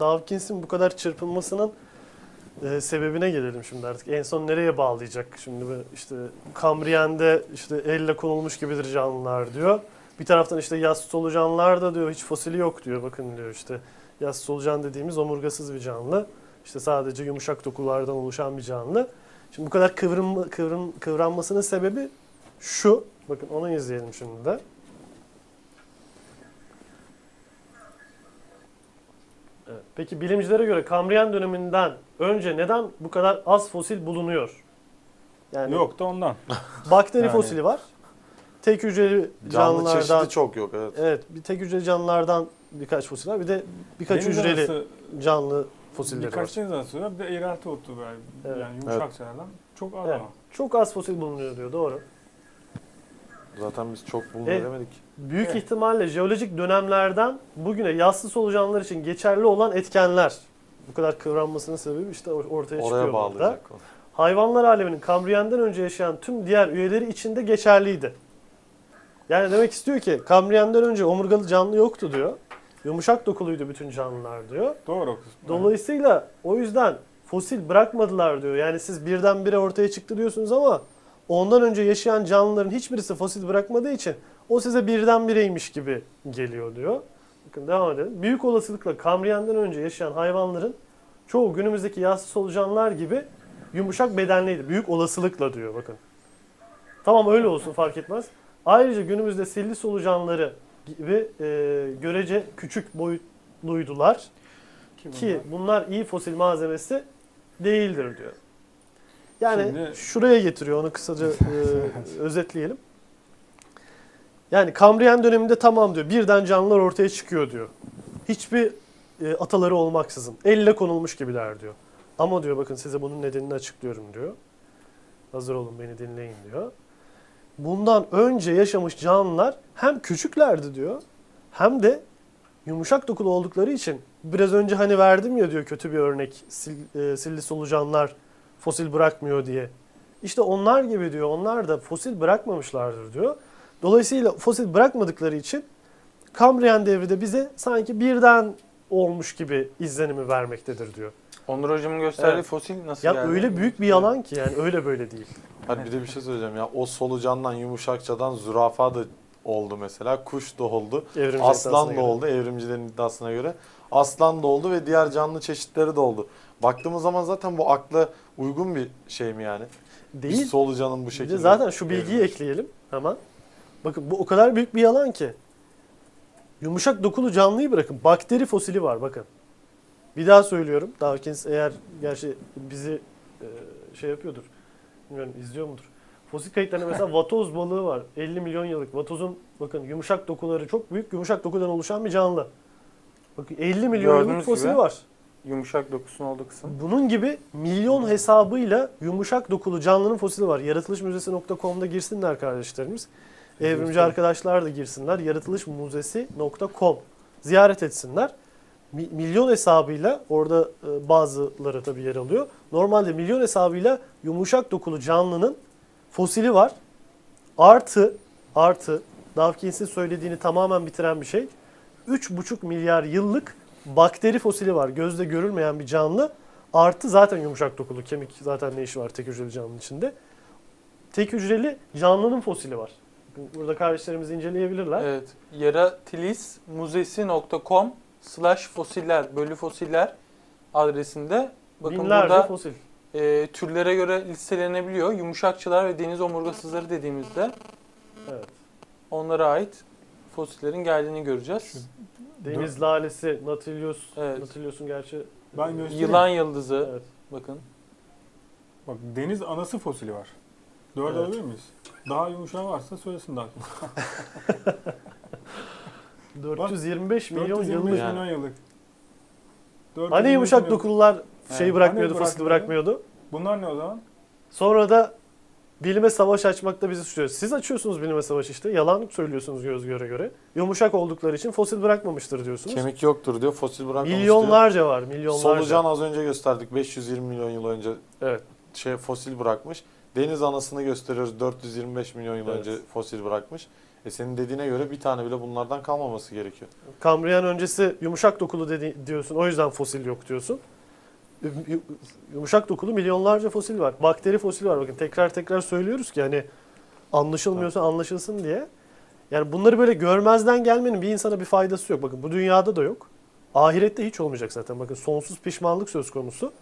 Dawkins'in bu kadar çırpınmasının e, sebebine gelelim şimdi artık. En son nereye bağlayacak? Şimdi işte Kambriyen'de işte elle konulmuş gibidir canlılar diyor. Bir taraftan işte yas solucanlar da diyor hiç fosili yok diyor. Bakın diyor işte yas solucan dediğimiz omurgasız bir canlı. İşte sadece yumuşak dokulardan oluşan bir canlı. Şimdi bu kadar kıvrım, kıvrım, kıvranmasının sebebi şu. Bakın onu izleyelim şimdi de. Evet. Peki bilimcilere göre Kambriyen döneminden önce neden bu kadar az fosil bulunuyor? Yani Yok da ondan. bakteri Yani- fosili var. Tek hücreli Canlı canlılardan çeşidi çok yok evet. Evet, bir tek hücreli canlılardan birkaç fosil var. Bir de birkaç Deniz hücreli anası canlı fosilleri Birkaç var. deniz anası var. Bir de eğrelti otu var. Evet. Yani yumuşak şeylerden. Çok az Evet. ama. Çok az fosil bulunuyor diyor, doğru. Zaten biz çok bulunur Evet. demedik. Büyük Evet. ihtimalle jeolojik dönemlerden bugüne yassı solucanlar için geçerli olan etkenler. Bu kadar kıvranmasının sebebi işte or- ortaya çıkıyor Oraya burada. bağlayacak. o. Hayvanlar aleminin Kambriyen'den önce yaşayan tüm diğer üyeleri için de geçerliydi. Yani demek istiyor ki Kambriyen'den önce omurgalı canlı yoktu diyor. Yumuşak dokuluydu bütün canlılar diyor. Doğru o kısmı. Dolayısıyla o yüzden fosil bırakmadılar diyor. Yani siz birdenbire ortaya çıktı diyorsunuz ama ondan önce yaşayan canlıların hiçbirisi fosil bırakmadığı için o size birdenbireymiş gibi geliyor diyor. Bakın devam edelim. Büyük olasılıkla Kambriyen'den önce yaşayan hayvanların çoğu günümüzdeki yassı solucanlar gibi yumuşak bedenliydi. Büyük olasılıkla diyor bakın. Tamam öyle olsun fark etmez. Ayrıca günümüzde silli solucanları gibi e, görece küçük boyutluydular Ki ki bunlar- bunlar iyi fosil malzemesi değildir diyor. Yani Şimdi- şuraya getiriyor onu kısaca e, özetleyelim. Yani Kambriyen döneminde tamam diyor birden canlılar ortaya çıkıyor diyor. Hiçbir e, ataları olmaksızın elle konulmuş gibiler diyor. Ama diyor bakın size bunun nedenini açıklıyorum diyor. Hazır olun beni dinleyin diyor. Bundan önce yaşamış canlılar hem küçüklerdi diyor hem de yumuşak dokulu oldukları için biraz önce hani verdim ya diyor kötü bir örnek sil, e, silli solucanlar fosil bırakmıyor diye. İşte onlar gibi diyor onlar da fosil bırakmamışlardır diyor. Dolayısıyla fosil bırakmadıkları için Kambriyen devri de bize sanki birden olmuş gibi izlenimi vermektedir diyor. Onur hocamın gösterdiği Evet. fosil nasıl Ya geldi? öyle büyük bir yalan ki yani öyle böyle değil. Hadi bir de bir şey söyleyeceğim ya. O solucandan yumuşakçadan zürafa da oldu mesela. Kuş da oldu. Evrimci Aslan da göre. oldu evrimcilerin iddiasına göre. Aslan da oldu ve diğer canlı çeşitleri de oldu. Baktığımız zaman zaten bu akla uygun bir şey mi yani? Bir Değil. solucanın bu Bir de şekilde. zaten şu bilgiyi evrilmesi. ekleyelim hemen. Bakın bu o kadar büyük bir yalan ki. Yumuşak dokulu canlıyı bırakın. Bakteri fosili var bakın. Bir daha söylüyorum. Dawkins eğer gerçi bizi e, şey yapıyordur. Bilmiyorum izliyor mudur? Fosil kayıtlarında mesela vatoz balığı var. 50 milyon yıllık. Vatozun bakın yumuşak dokuları çok büyük. Yumuşak dokudan oluşan bir canlı. Bakın 50 milyon yıllık Gördüğünüz fosili gibi. var. Yumuşak dokusunun olduğu kısım. Bunun gibi milyon hesabıyla yumuşak dokulu canlının fosili var. Yaratılışmüzesi.com'da girsinler kardeşlerimiz. Evrimci arkadaşlar da girsinler. Yaratılışmüzesi.com ziyaret etsinler. Mi- milyon hesabıyla orada e, bazıları tabii yer alıyor. Normalde milyon hesabıyla yumuşak dokulu canlının fosili var. Artı artı Dawkins'in söylediğini tamamen bitiren bir şey. 3,5 milyar yıllık bakteri fosili var. Gözle görülmeyen bir canlı. Artı zaten yumuşak dokulu kemik zaten ne işi var tek hücreli canlının içinde. Tek hücreli canlının fosili var. Burada kardeşlerimiz inceleyebilirler. Evet. Yaratilismuzesi.com slash fosiller bölü fosiller adresinde bakın Binlerce burada fosil. e, türlere göre listelenebiliyor. Yumuşakçılar ve deniz omurgasızları dediğimizde Evet. onlara ait fosillerin geldiğini göreceğiz. Deniz lalesi, Nautilus. Evet. Nautilus'un gerçi Ben göstereyim. Yılan yıldızı Evet. bakın. Bak deniz anası fosili var. Dört Evet. alabilir miyiz? Daha yumuşağı varsa söylesin daha. 425 milyon 425 yıllık. Yani. milyon yıllık. Hani 425 yumuşak milyon- şeyi bırakmıyordu, Hani fosil bırakmıyordu? Bunlar ne o zaman? Sonra da bilime savaş açmakta bizi suçluyor. Siz açıyorsunuz bilime savaş işte. Yalan söylüyorsunuz göz göre göre. Yumuşak oldukları için fosil bırakmamıştır diyorsunuz. Kemik yoktur diyor. Fosil bırakmamış diyor. Milyonlarca var, milyonlarca. Solucan az önce gösterdik. 520 milyon yıl önce Evet. Şey fosil bırakmış. Deniz anasını gösteriyoruz. 425 milyon yıl Evet. önce fosil bırakmış. E senin dediğine göre bir tane bile bunlardan kalmaması gerekiyor. Kambriyen öncesi yumuşak dokulu dedi, diyorsun. O yüzden fosil yok diyorsun. Yu- Yumuşak dokulu milyonlarca fosil var. Bakteri fosili var. Bakın tekrar tekrar söylüyoruz ki hani anlaşılmıyorsa anlaşılsın diye. Yani bunları böyle görmezden gelmenin bir insana bir faydası yok. Bakın bu dünyada da yok. Ahirette hiç olmayacak zaten. Bakın sonsuz pişmanlık söz konusu.